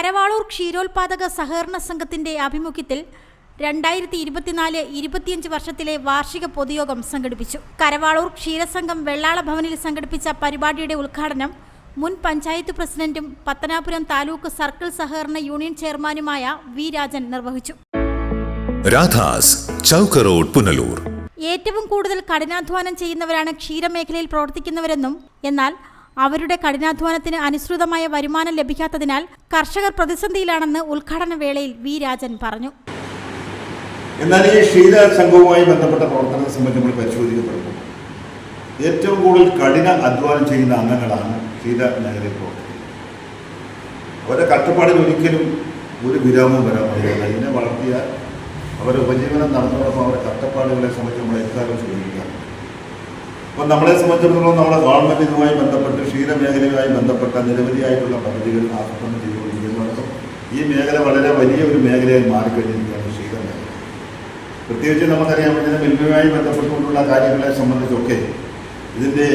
കരവാളൂർ ക്ഷീരോത്പാദക സഹകരണ സംഘത്തിന്റെ ആഭിമുഖ്യത്തിൽ രണ്ടായിരത്തി ഇരുപത്തിനാല് ഇരുപത്തിയഞ്ച് വർഷത്തിലെ വാർഷിക പൊതുയോഗം സംഘടിപ്പിച്ചു. കരവാളൂർ ക്ഷീരസംഘം വെള്ളാള ഭവനിൽ സംഘടിപ്പിച്ച പരിപാടിയുടെ ഉദ്ഘാടനം മുൻ പഞ്ചായത്ത് പ്രസിഡന്റും പത്തനാപുരം താലൂക്ക് സർക്കിൾ സഹകരണ യൂണിയൻ ചെയർമാനുമായ വി രാജൻ നിർവഹിച്ചു. രാധാസ് ചൗക്ക് റോഡ് പുനലൂർ. ഏറ്റവും കൂടുതൽ കഠിനാധ്വാനം ചെയ്യുന്നവരാണ് ക്ഷീരമേഖലയിൽ പ്രവർത്തിക്കുന്നവരെന്നും എന്നാൽ അവരുടെ കഠിനാധ്വാനത്തിന് അനുസൃതമായ വരുമാനം ലഭിക്കാത്തതിനാൽ കർഷകർ പ്രതിസന്ധിയിലാണെന്ന് ഉദ്ഘാടന വേളയിൽ വി രാജൻ പറഞ്ഞു. എന്നാൽ ഈ ക്ഷീര സംഘവുമായി ബന്ധപ്പെട്ട പ്രവർത്തനത്തെ സംബന്ധിച്ച് നമ്മൾ പരിശോധിക്കപ്പെടുമ്പോൾ ഏറ്റവും കൂടുതൽ കഠിന അധ്വാനം ചെയ്യുന്ന അംഗങ്ങളാണ് ക്ഷീര മേഖലയിൽ പ്രവർത്തിക്കുന്നത്. അവരുടെ കഷ്ടപ്പാടിൽ ഒരിക്കലും ഒരു വിരാമവും വരാൻ പറ്റില്ല ഇതിനെ വളർത്തിയാൽ അവരുടെ ഉപജീവനം നടന്നതോടൊപ്പം അവരുടെ കഷ്ടപ്പാടുകളെ സംബന്ധിച്ച് നമ്മൾ എക്കാലം സൂചിപ്പിക്കാം അപ്പം നമ്മളെ സംബന്ധിച്ചിടത്തോളം നമ്മുടെ ഗവൺമെന്റ് ഇതുമായി ബന്ധപ്പെട്ട് ക്ഷീര മേഖലയുമായി ബന്ധപ്പെട്ട നിരവധിയായിട്ടുള്ള പദ്ധതികൾ ആസൂത്രണം ചെയ്തുകൊണ്ടിരിക്കുന്നതോടൊപ്പം ഈ മേഖല വളരെ വലിയ ഒരു മേഖലയായി മാറിക്കഴിഞ്ഞിരിക്കുകയാണ് ക്ഷീര മേഖല പ്രത്യേകിച്ച് നമുക്കറിയാം ഇതിന് മിൽമയുമായി ബന്ധപ്പെട്ടുകൊണ്ടുള്ള കാര്യങ്ങളെ സംബന്ധിച്ചൊക്കെ ഇതിന്റെ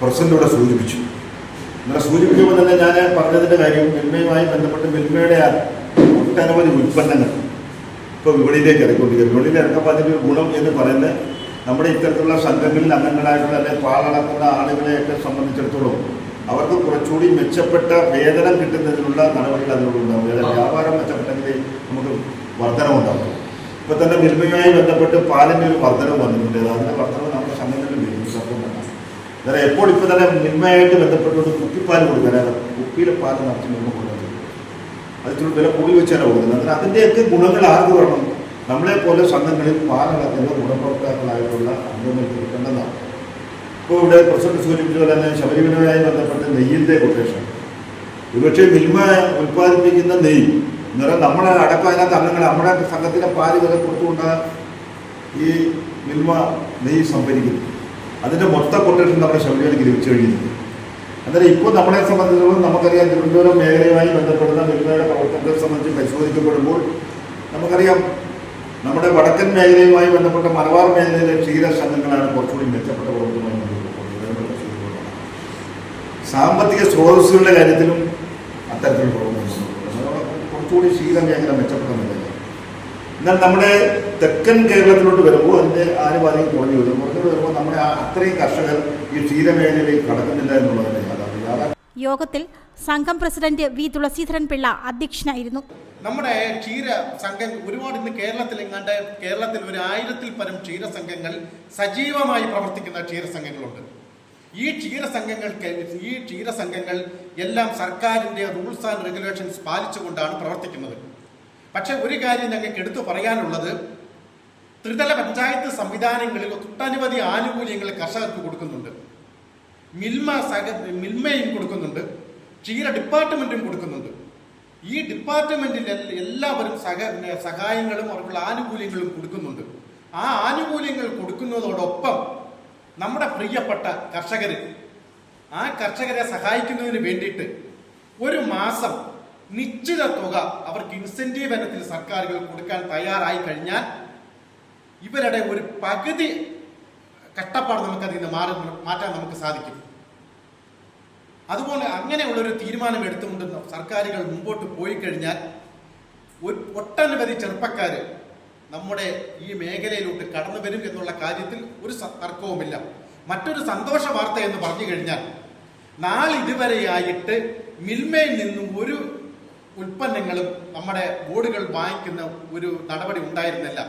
പ്രസിഡന്റോടെ സൂചിപ്പിച്ചു. ഇന്നലെ സൂചിപ്പിക്കുമ്പോൾ തന്നെ ഞാൻ പറഞ്ഞതിന്റെ കാര്യം മിൽമയുമായി ബന്ധപ്പെട്ട് മിൽമയുടെ ഒട്ടനവധി ഉൽപ്പന്നങ്ങൾ ഇപ്പോൾ വിപണിയിലേക്ക് ഇറക്കിക്കൊണ്ടിരിക്കുക വിപണിയിൽ ഇറക്കുമ്പോൾ അതിന്റെ ഒരു ഗുണം എന്ന് പറയുന്നത് നമ്മുടെ ഇത്തരത്തിലുള്ള സംഘങ്ങളിൽ അംഗങ്ങളായിട്ടുള്ള അല്ലെങ്കിൽ പാലടക്കുന്ന ആളുകളെയൊക്കെ സംബന്ധിച്ചിടത്തോളം അവർക്ക് കുറച്ചുകൂടി മെച്ചപ്പെട്ട വേതനം കിട്ടുന്നതിനുള്ള നടപടികൾ അതിനോടുണ്ടാവും അതായത് വ്യാപാരം മെച്ചപ്പെട്ടെങ്കിൽ നമുക്ക് വർധനമുണ്ടാകും ഇപ്പോൾ തന്നെ മിൽമയുമായി ബന്ധപ്പെട്ട് പാലിന്റെ ഒരു വർധനവ് വന്നിട്ടുണ്ട്. അതിന്റെ വർധനവ് നമ്മുടെ സംഘങ്ങളിൽ വരും സത്യമാണ് അതായത് എപ്പോൾ ഇപ്പോൾ തന്നെ മിൽമയായിട്ട് ബന്ധപ്പെട്ടുകൊണ്ട് കുപ്പിപ്പാൽ കൊടുക്കാൻ കുപ്പിയിലെ പാൽ നടത്തി മിൽമ കൊടുക്കുന്നത് അത് വില കൂടി വെച്ചാലാണ് കൊടുക്കുന്നത്. അതിന്റെയൊക്കെ ഗുണങ്ങൾ ആർക്ക് വരണം? നമ്മളെ പോലെ സംഘങ്ങളിൽ പാലടക്കുന്ന ഗുണഭോക്താക്കളായിട്ടുള്ള അംഗങ്ങൾ കൊടുക്കേണ്ടതാണ് ഇപ്പോൾ ഇവിടെ പ്രസിഡന്റ് സൂചിപ്പിച്ചതുപോലെ തന്നെ ശബരിമലയുമായി ബന്ധപ്പെട്ട് നെയ്യിന്റെ കൊട്ടേഷൻ ഒരുപക്ഷെ മിൽമ ഉൽപ്പാദിപ്പിക്കുന്ന നെയ്യ് അന്നേരം നമ്മളെ അടക്കം അതിനകത്ത് അംഗങ്ങൾ നമ്മുടെ സംഘത്തിലെ പാൽ വില കൊടുത്തുകൊണ്ട് ഈ മിൽമ നെയ്യ് സംഭരിക്കുന്നു അതിന്റെ മൊത്ത കൊട്ടേഷൻ നമ്മുടെ ശബരിമലയ്ക്ക് ലഭിച്ചു കഴിഞ്ഞിരിക്കുന്നു. അന്നേരം ഇപ്പോൾ നമ്മളെ സംബന്ധിച്ചിടത്തോളം നമുക്കറിയാം തിരുവനന്തപുരം മേഖലയുമായി ബന്ധപ്പെടുന്ന മിൽമയുടെ പ്രവർത്തനത്തെ സംബന്ധിച്ച് പരിശോധിക്കപ്പെടുമ്പോൾ നമുക്കറിയാം നമ്മുടെ വടക്കൻ മേഖലയുമായി ബന്ധപ്പെട്ട മലബാർ മേഖലയിലെ ക്ഷീര സംഘങ്ങളാണ് കുറച്ചുകൂടി മെച്ചപ്പെട്ട പ്രവർത്തനമായി സാമ്പത്തിക സ്രോതസ്സുകളുടെ കാര്യത്തിലും പ്രവർത്തനം കുറച്ചുകൂടി ക്ഷീര മേഖല മെച്ചപ്പെട്ട മേഖല എന്നാൽ നമ്മുടെ തെക്കൻ കേരളത്തിലോട്ട് വരുമ്പോൾ അതിന്റെ ആനുപാതികം കുറഞ്ഞു വരും. കുറഞ്ഞു വരുമ്പോൾ നമ്മുടെ അത്രയും കർഷകർ ഈ ക്ഷീരമേഖലയിലേക്ക് കടക്കുന്നില്ല എന്നുള്ളതിന്റെ യാഥാർത്ഥ്യം. യോഗത്തിൽ സംഘം പ്രസിഡന്റ് വി. തുളസീധരൻ പിള്ള അധ്യക്ഷനായിരുന്നു. നമ്മുടെ ക്ഷീര സംഘം ഒരുപാട് ഇന്ന് കേരളത്തിൽ എങ്ങാണ്ട് കേരളത്തിൽ ഒരു ആയിരത്തിൽ പരം ക്ഷീര സംഘങ്ങൾ സജീവമായി പ്രവർത്തിക്കുന്ന ക്ഷീര സംഘങ്ങളുണ്ട്. ഈ ക്ഷീര സംഘങ്ങൾക്ക് ഈ ക്ഷീര സംഘങ്ങൾ എല്ലാം സർക്കാരിന്റെ റൂൾസ് ആൻഡ് റെഗുലേഷൻസ് പാലിച്ചുകൊണ്ടാണ് പ്രവർത്തിക്കുന്നത്. പക്ഷെ ഒരു കാര്യം ഞങ്ങൾക്ക് എടുത്തു പറയാനുള്ളത്. ത്രിതല പഞ്ചായത്ത് സംവിധാനങ്ങളിൽ ഒട്ടനവധി ആനുകൂല്യങ്ങൾ കർഷകർക്ക് കൊടുക്കുന്നുണ്ട്. മിൽമ സഹ മിൽമയും കൊടുക്കുന്നുണ്ട്. ക്ഷീര ഡിപ്പാർട്ട്മെന്റും കൊടുക്കുന്നുണ്ട്. ഈ ഡിപ്പാർട്ട്മെന്റിൽ എല്ലാവരും സഹ സഹായങ്ങളും അവർക്കുള്ള ആനുകൂല്യങ്ങളും കൊടുക്കുന്നുണ്ട്. ആ ആനുകൂല്യങ്ങൾ കൊടുക്കുന്നതോടൊപ്പം നമ്മുടെ പ്രിയപ്പെട്ട കർഷകർ ആ കർഷകരെ സഹായിക്കുന്നതിന് വേണ്ടിയിട്ട് ഒരു മാസം നിശ്ചിത തുക അവർക്ക് ഇൻസെന്റീവ് ഇനത്തിൽ സർക്കാരുകൾ കൊടുക്കാൻ തയ്യാറായി കഴിഞ്ഞാൽ ഇവരുടെ ഒരു പകുതി കഷ്ടപ്പാട് നമുക്കതിൽ നിന്ന് മാറി മാറ്റാൻ നമുക്ക് സാധിക്കും. അതുപോലെ അങ്ങനെയുള്ളൊരു തീരുമാനം എടുത്തുകൊണ്ട് സർക്കാരുകൾ മുമ്പോട്ട് പോയി കഴിഞ്ഞാൽ ഒരു ഒട്ടനവധി ചെറുപ്പക്കാർ നമ്മുടെ ഈ മേഖലയിലോട്ട് കടന്നു വരും എന്നുള്ള കാര്യത്തിൽ ഒരു തർക്കവുമില്ല. മറ്റൊരു സന്തോഷ വാർത്ത എന്ന് പറഞ്ഞു കഴിഞ്ഞാൽ നാളിതുവരെയായിട്ട് മിൽമയിൽ നിന്നും ഒരു ഉൽപ്പന്നങ്ങളും നമ്മുടെ ബോർഡുകൾ വാങ്ങിക്കുന്ന ഒരു നടപടി ഉണ്ടായിരുന്നില്ല.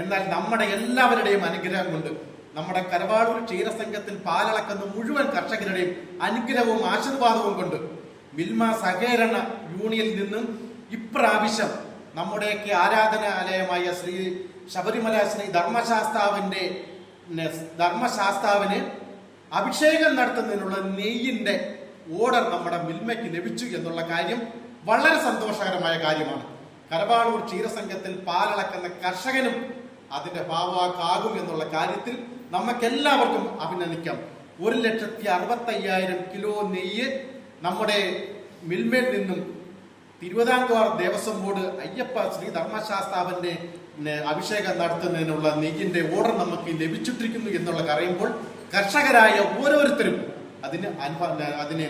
എന്നാൽ നമ്മുടെ എല്ലാവരുടെയും അനുഗ്രഹം കൊണ്ട് നമ്മുടെ കരവാളൂർ ക്ഷീരസംഘത്തിൽ പാലളക്കുന്ന മുഴുവൻ കർഷകരുടെയും അനുഗ്രഹവും ആശീർവാദവും കൊണ്ട് മിൽമ സഹകരണ യൂണിയനിൽ നിന്നും ഇപ്രാവശ്യം നമ്മുടെയൊക്കെ ആരാധനാലയമായ ശ്രീ ശബരിമല ശ്രീ ധർമ്മശാസ്താവിന്റെ ധർമ്മശാസ്താവിന് അഭിഷേകം നടത്തുന്നതിനുള്ള നെയ്യിന്റെ ഓർഡർ നമ്മുടെ മിൽമയ്ക്ക് ലഭിച്ചു എന്നുള്ള കാര്യം വളരെ സന്തോഷകരമായ കാര്യമാണ്. കരവാളൂർ ക്ഷീരസംഘത്തിൽ പാലളക്കുന്ന കർഷകനും അതിന്റെ ഭാവാക്കാകും എന്നുള്ള കാര്യത്തിൽ നമുക്കെല്ലാവർക്കും അഭിനന്ദിക്കാം. ഒരു ലക്ഷത്തി അറുപത്തയ്യായിരം കിലോ നെയ്യ് നമ്മുടെ മിൽമേൽ നിന്നും തിരുവിതാംകൂർ ദേവസ്വം ബോർഡ് അയ്യപ്പ ശ്രീ ധർമ്മശാസ്താവിന്റെ അഭിഷേകം നടത്തുന്നതിനുള്ള നെയ്യിന്റെ ഓർഡർ നമുക്ക് ലഭിച്ചിട്ടിരിക്കുന്നു എന്നുള്ള അറിയുമ്പോൾ കർഷകരായ ഓരോരുത്തരും അതിന് അനുഭ അതിന്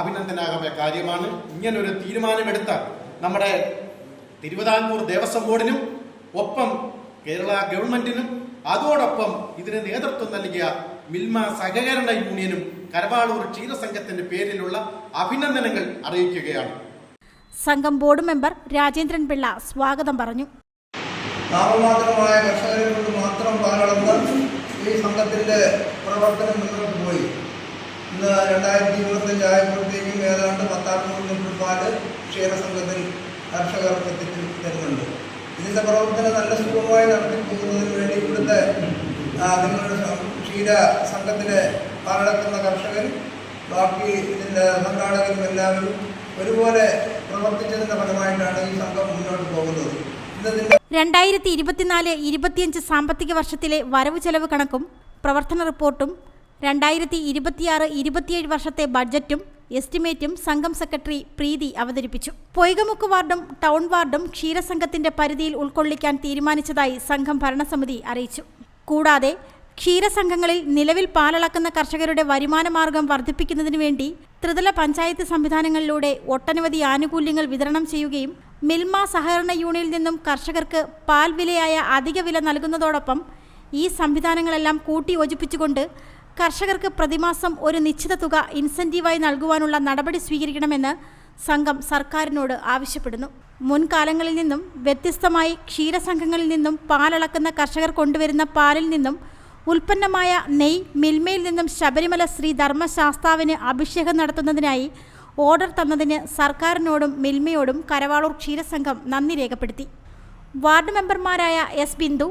അഭിനന്ദനാകമായ കാര്യമാണ്. ഇങ്ങനൊരു തീരുമാനമെടുത്ത നമ്മുടെ തിരുവിതാംകൂർ ദേവസ്വം ബോർഡിനും ഒപ്പം കേരള ഗവൺമെന്റിനും അതോടൊപ്പം ഇതിന് നേതൃത്വം നൽകിയ മിൽമ സഹകരണ യൂണിയനും കരവാളൂർ ക്ഷീരസംഘത്തിന്റെ പേരിലുള്ള അഭിനന്ദനങ്ങൾ അറിയിക്കുകയാണ്. സംഘം ബോർഡ് മെമ്പർ രാജേന്ദ്രൻ പിള്ള സ്വാഗതം പറഞ്ഞു. നാമമാത്രമായ കർഷകരെ കൊണ്ട് മാത്രം പാലടന്ന് ഈ സംഘത്തിന്റെ പ്രവർത്തനം മുന്നോട്ട് പോയി. ഇന്ന് രണ്ടായിരത്തി ഇരുപത്തഞ്ച് ആയപ്പോഴത്തേക്കും ഏതാണ്ട് പത്താറുനൂറ് ലിറ്റർ പാൽ ക്ഷീരസംഘത്തിൽ കർഷകർക്ക് എത്തിച്ചു തരുന്നുണ്ട്. ഇതിന്റെ പ്രവർത്തനം നല്ല സുഖമായി നടത്തി പോകുന്നതിന് വേണ്ടി ഇവിടുത്തെ നിങ്ങളുടെ ക്ഷീര സംഘത്തിലെ പാലടക്കുന്ന കർഷകർ ബാക്കി ഇതിന്റെ സംഘാടകരും എല്ലാവരും ഒരുപോലെ പ്രവർത്തിച്ചതിന്റെ ഫലമായിട്ടാണ് ഈ സംഘം മുന്നോട്ട് പോകുന്നത്. രണ്ടായിരത്തി ഇരുപത്തിനാല് ഇരുപത്തിയഞ്ച് സാമ്പത്തിക വർഷത്തിലെ വരവ് ചെലവ് കണക്കും പ്രവർത്തന റിപ്പോർട്ടും രണ്ടായിരത്തി ഇരുപത്തിയാറ് ഇരുപത്തിയേഴ് വർഷത്തെ ബഡ്ജറ്റും എസ്റ്റിമേറ്റും സംഘം സെക്രട്ടറി പ്രീതി അവതരിപ്പിച്ചു. പൊയ്കമുക്ക് വാർഡും ടൗൺ വാർഡും ക്ഷീരസംഘത്തിന്റെ പരിധിയിൽ ഉൾക്കൊള്ളിക്കാൻ തീരുമാനിച്ചതായി സംഘം ഭരണസമിതി അറിയിച്ചു. കൂടാതെ ക്ഷീരസംഘങ്ങളിൽ നിലവിൽ പാലളക്കുന്ന കർഷകരുടെ വരുമാനമാർഗം വർദ്ധിപ്പിക്കുന്നതിനു വേണ്ടി ത്രിതല പഞ്ചായത്ത് സംവിധാനങ്ങളിലൂടെ ഒട്ടനവധി ആനുകൂല്യങ്ങൾ വിതരണം ചെയ്യുകയും മിൽമ സഹകരണ യൂണിയനിൽ നിന്നും കർഷകർക്ക് പാൽ വിലയായ അധിക വില നൽകുന്നതോടൊപ്പം ഈ സംവിധാനങ്ങളെല്ലാം കൂട്ടി യോജിപ്പിച്ചുകൊണ്ട് കർഷകർക്ക് പ്രതിമാസം ഒരു നിശ്ചിത തുക ഇൻസെന്റീവായി നൽകുവാനുള്ള നടപടി സ്വീകരിക്കണമെന്ന് സംഘം സർക്കാരിനോട് ആവശ്യപ്പെടുന്നു. മുൻകാലങ്ങളിൽ നിന്നും വ്യത്യസ്തമായി ക്ഷീരസംഘങ്ങളിൽ നിന്നും പാലളക്കുന്ന കർഷകർ കൊണ്ടുവരുന്ന പാലിൽ നിന്നും ഉൽപ്പന്നമായ നെയ് മിൽമയിൽ നിന്നും ശബരിമല ശ്രീ ധർമ്മശാസ്താവിന് അഭിഷേകം നടത്തുന്നതിനായി ഓർഡർ തന്നതിന് സർക്കാരിനോടും മിൽമയോടും കരവാളൂർ ക്ഷീരസംഘം നന്ദി രേഖപ്പെടുത്തി. വാർഡ് മെമ്പർമാരായ എസ് ബിന്ദു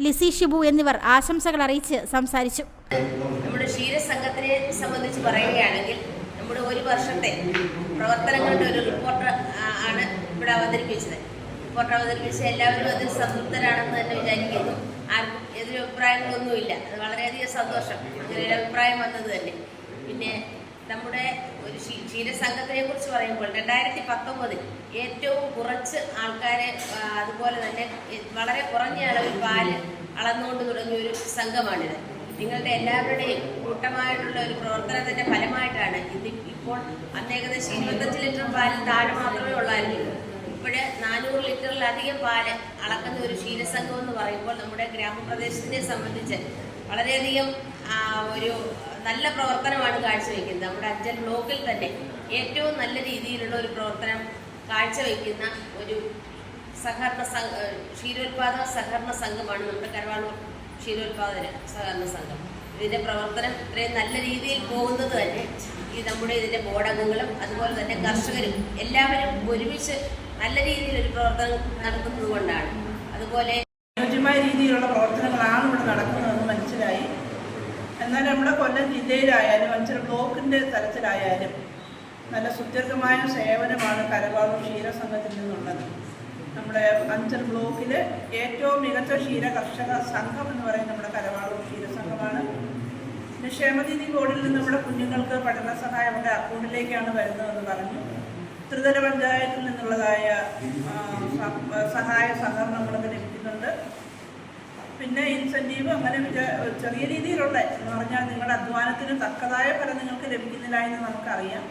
ലിസി ഷിബു എന്നിവർ ആശംസകൾ അറിയിച്ച് സംസാരിച്ചു. നമ്മുടെ ക്ഷീരസംഘത്തിനെ സംബന്ധിച്ച് പറയുകയാണെങ്കിൽ നമ്മുടെ ഒരു വർഷത്തെ പ്രവർത്തനങ്ങളുടെ ഒരു റിപ്പോർട്ട് ആണ് ഇവിടെ അവതരിപ്പിച്ചത്. റിപ്പോർട്ട് അവതരിപ്പിച്ച എല്ലാവരും അതിൽ സംതൃപ്തരാണെന്ന് തന്നെ വിചാരിക്കുന്നു. ആർക്കും എതിരഭിപ്രായങ്ങളൊന്നുമില്ല അത് വളരെയധികം സന്തോഷം. അങ്ങനെ ഒരു അഭിപ്രായം വന്നത് തന്നെ. പിന്നെ നമ്മുടെ ഒരു ക്ഷീ- ക്ഷീരസംഘത്തിനെ കുറിച്ച് പറയുമ്പോൾ രണ്ടായിരത്തി പത്തൊമ്പതിൽ ഏറ്റവും കുറച്ച് ആൾക്കാരെ അതുപോലെ തന്നെ വളരെ കുറഞ്ഞ അളവിൽ പാൽ അളന്നുകൊണ്ട് തുടങ്ങിയ ഒരു സംഘമാണിത്. നിങ്ങളുടെ എല്ലാവരുടെയും കൂട്ടമായിട്ടുള്ള ഒരു പ്രവർത്തനത്തിന്റെ ഫലമായിട്ടാണ് ഇത് ഇപ്പോൾ അന്ന് ഏകദേശം ഇരുപത്തഞ്ച് ലിറ്റർ പാലിൽ താഴെ മാത്രമേ ഉള്ളായിരുന്നു ഇപ്പോഴ് നാനൂറ് ലിറ്ററിലധികം പാൽ അളക്കുന്ന ഒരു ക്ഷീരസംഘം എന്ന് പറയുമ്പോൾ നമ്മുടെ ഗ്രാമപ്രദേശത്തിനെ സംബന്ധിച്ച് വളരെയധികം ഒരു നല്ല പ്രവർത്തനമാണ് കാഴ്ചവെക്കുന്നത്. നമ്മുടെ അഞ്ചൽ ബ്ലോക്കിൽ തന്നെ ഏറ്റവും നല്ല രീതിയിലുള്ള ഒരു പ്രവർത്തനം കാഴ്ചവെക്കുന്ന ഒരു സഹകരണ ക്ഷീരോത്പാദക സഹകരണ സംഘമാണ് നമ്മുടെ കരവാളൂർ ക്ഷീരോത്പാദന സഹകരണ സംഘം. ഇതിന്റെ പ്രവർത്തനം ഇത്രയും നല്ല രീതിയിൽ പോകുന്നത് തന്നെ ഈ നമ്മുടെ ഇതിന്റെ ബോർഡംഗങ്ങളും അതുപോലെ തന്നെ കർഷകരും എല്ലാവരും ഒരുമിച്ച് നല്ല രീതിയിൽ ഒരു പ്രവർത്തനം നടത്തുന്നത് കൊണ്ടാണ്. അതുപോലെ അനുയോജ്യമായ രീതിയിലുള്ള പ്രവർത്തനങ്ങളാണ് ഇവിടെ മനസ്സിലായി എന്നാൽ നമ്മുടെ കൊല്ലം ജില്ലയിലായാലും അഞ്ചൽ ബ്ലോക്കിന്റെ തലത്തിലായാലും നല്ല സുദീർഘമായ സേവനമാണ് കരവാളൂർ ക്ഷീരസംഘത്തിൽ നിന്നുള്ളത്. നമ്മുടെ അഞ്ചൽ ബ്ലോക്കിലെ ഏറ്റവും മികച്ച ക്ഷീര കർഷക സംഘം എന്ന് പറയുന്നത് നമ്മുടെ കരവാളൂർ ക്ഷീരസംഘമാണ്. പിന്നെ ക്ഷേമനിധി ബോർഡിൽ നിന്ന് നമ്മുടെ കുഞ്ഞുങ്ങൾക്ക് പഠന സഹായം അവരുടെ അക്കൗണ്ടിലേക്കാണ് വരുന്നതെന്ന് പറഞ്ഞു. ത്രിതല പഞ്ചായത്തിൽ നിന്നുള്ളതായ സഹായ സഹകരണങ്ങളൊക്കെ ലഭിക്കുന്നുണ്ട്. പിന്നെ ഇൻസെന്റീവ് അങ്ങനെ ചെറിയ രീതിയിലുള്ള എന്ന് പറഞ്ഞാൽ നിങ്ങളുടെ അധ്വാനത്തിന് തക്കതായ ഫലം നിങ്ങൾക്ക് ലഭിക്കുന്നില്ല എന്ന് നമുക്കറിയാം.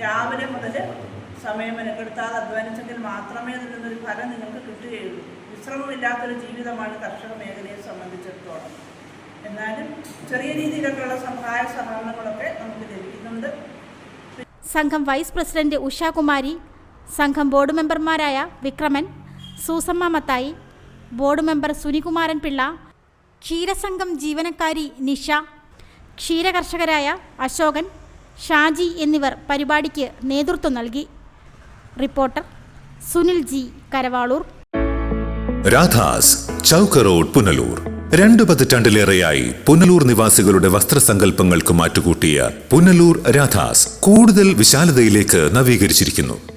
രാവിലെ മുതൽ സമയം മെനക്കെടുത്താതെ അധ്വാനിച്ചെങ്കിൽ മാത്രമേ അതിൽ നിന്നൊരു ഫലം നിങ്ങൾക്ക് കിട്ടുകയുള്ളൂ. വിശ്രമമില്ലാത്തൊരു ജീവിതമാണ് കർഷക മേഖലയെ സംബന്ധിച്ചിടത്തോളം. എന്നാലും ചെറിയ രീതിയിലൊക്കെയുള്ള സഹായ സഹകരണങ്ങളൊക്കെ നമുക്ക് ലഭിക്കുന്നുണ്ട്. സംഘം വൈസ് പ്രസിഡന്റ് ഉഷാകുമാരി സംഘം ബോർഡ് മെമ്പർമാരായ വിക്രമൻ സൂസമ്മ മത്തായി ബോർഡ് മെമ്പർ സുനികുമാരൻ പിള്ള ക്ഷീരസംഘം ജീവനക്കാരി നിഷ ക്ഷീരകർഷകരായ അശോകൻ ഷാജി എന്നിവർ പരിപാടിക്ക് നേതൃത്വം നൽകി. Reporter Sunil G Karavaloor. Radha's Chowk road Punalur. രണ്ടു പതിറ്റാണ്ടിലേറെയായി പുനലൂർ നിവാസികളുടെ വസ്ത്രസങ്കല്പങ്ങൾക്ക് മാറ്റുകൂട്ടിയ പുനലൂർ രാധാസ് കൂടുതൽ വിശാലതയിലേക്ക് നവീകരിച്ചിരിക്കുന്നു.